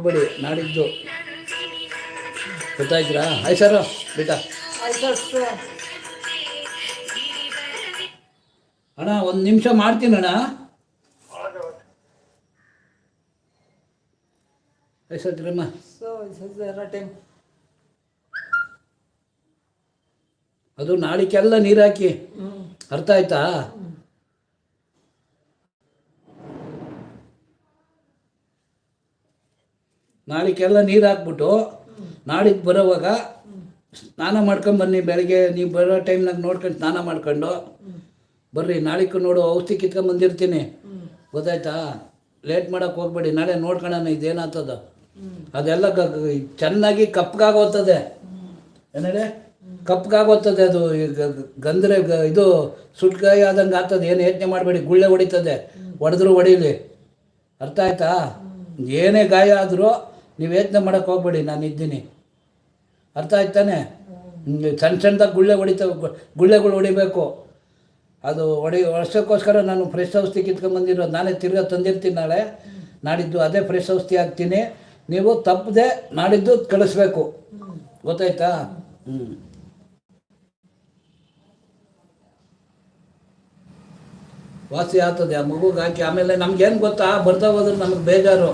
ಹೋಗ್ಬೇಡಿ ನಾಡಿದ್ದು. ಗೊತ್ತಾಯ್ತೀರಾ ಆಯ್ತು ಸರ್ ಬೇಟ. ಅಣ್ಣ ಒಂದು ನಿಮಿಷ ಮಾಡ್ತೀನಿ ಅಣ್ಣ. ಅದು ನಾಳಿಕೆಲ್ಲ ನೀರು ಹಾಕಿ. ಅರ್ಥ ಆಯ್ತಾ? ನಾಳಿಕೆಲ್ಲ ನೀರು ಹಾಕ್ಬಿಟ್ಟು ನಾಳೆಗೆ ಬರೋವಾಗ ಸ್ನಾನ ಮಾಡ್ಕೊಂಡು ಬನ್ನಿ, ಬೆಳಗ್ಗೆ ನೀವು ಬರೋ ಟೈಮ್ನಾಗ ನೋಡ್ಕೊಂಡು ಸ್ನಾನ ಮಾಡ್ಕೊಂಡು ಬರ್ರಿ ನಾಳೆಗೂ ನೋಡು, ಔಷಧಿ ಕಿತ್ಕೊಂಡು ಬಂದಿರ್ತೀನಿ. ಗೊತ್ತಾಯ್ತಾ? ಲೇಟ್ ಮಾಡೋಕೆ ಹೋಗ್ಬೇಡಿ, ನಾಳೆ ನೋಡ್ಕೊಳ್ಳೋಣ ಇದೇನಾಗ್ತದ ಅದೆಲ್ಲ ಚೆನ್ನಾಗಿ ಕಪ್ಪಗಾಗೋಗ್ತದೆ ಏನೇಳೆ ಕಪ್ಪಗಾಗೋಗ್ತದೆ ಅದು ಗಂದ್ರೆ ಇದು ಸುಟ್ಕಾಯಿ ಆದಂಗೆ ಆಗ್ತದೆ, ಏನು ಯೋಚನೆ ಮಾಡಬೇಡಿ, ಗುಳ್ಳೆ ಹೊಡಿತದೆ ಹೊಡೆದ್ರು ಹೊಡೀಲಿ. ಅರ್ಥ ಆಯ್ತಾ? ಏನೇ ಗಾಯ ಆದರೂ ನೀವು ಯೋಚನೆ ಮಾಡೋಕೆ ಹೋಗ್ಬೇಡಿ, ನಾನು ಇದ್ದೀನಿ. ಅರ್ಥ ಆಯ್ತಾನೆ? ಸಣ್ಣ ಸಣ್ಣದಾಗ ಗುಳ್ಳೆ ಹೊಡಿತ, ಗುಳ್ಳೆಗಳು ಹೊಡಿಬೇಕು. ಅದು ಹೊಡಿ, ವರ್ಷಕ್ಕೋಸ್ಕರ ನಾನು ಫ್ರೆಶ್ ಔಷಧಿ ಕಿತ್ಕೊಂಡ್ಬಂದಿರೋದು ನಾನೇ ತಿರ್ಗಾ ತಂದಿರ್ತೀನಿ ನಾಳೆ. ನಾಡಿದ್ದು ಅದೇ ಫ್ರೆಶ್ ಔಷಧಿ ಹಾಕ್ತೀನಿ. ನೀವು ತಪ್ಪದೆ ನಾಡಿದ್ದು ಕಳಿಸ್ಬೇಕು. ಗೊತ್ತಾಯ್ತಾ? ಹ್ಞೂ ವಾಸಿ ಆಗ್ತದೆ ಆ ಮಗುಗೆ ಹಾಕಿ. ಆಮೇಲೆ ನಮ್ಗೇನು ಗೊತ್ತಾ? ಬರ್ತಾ ಹೋದ್ರೆ ನಮಗೆ ಬೇಜಾರು.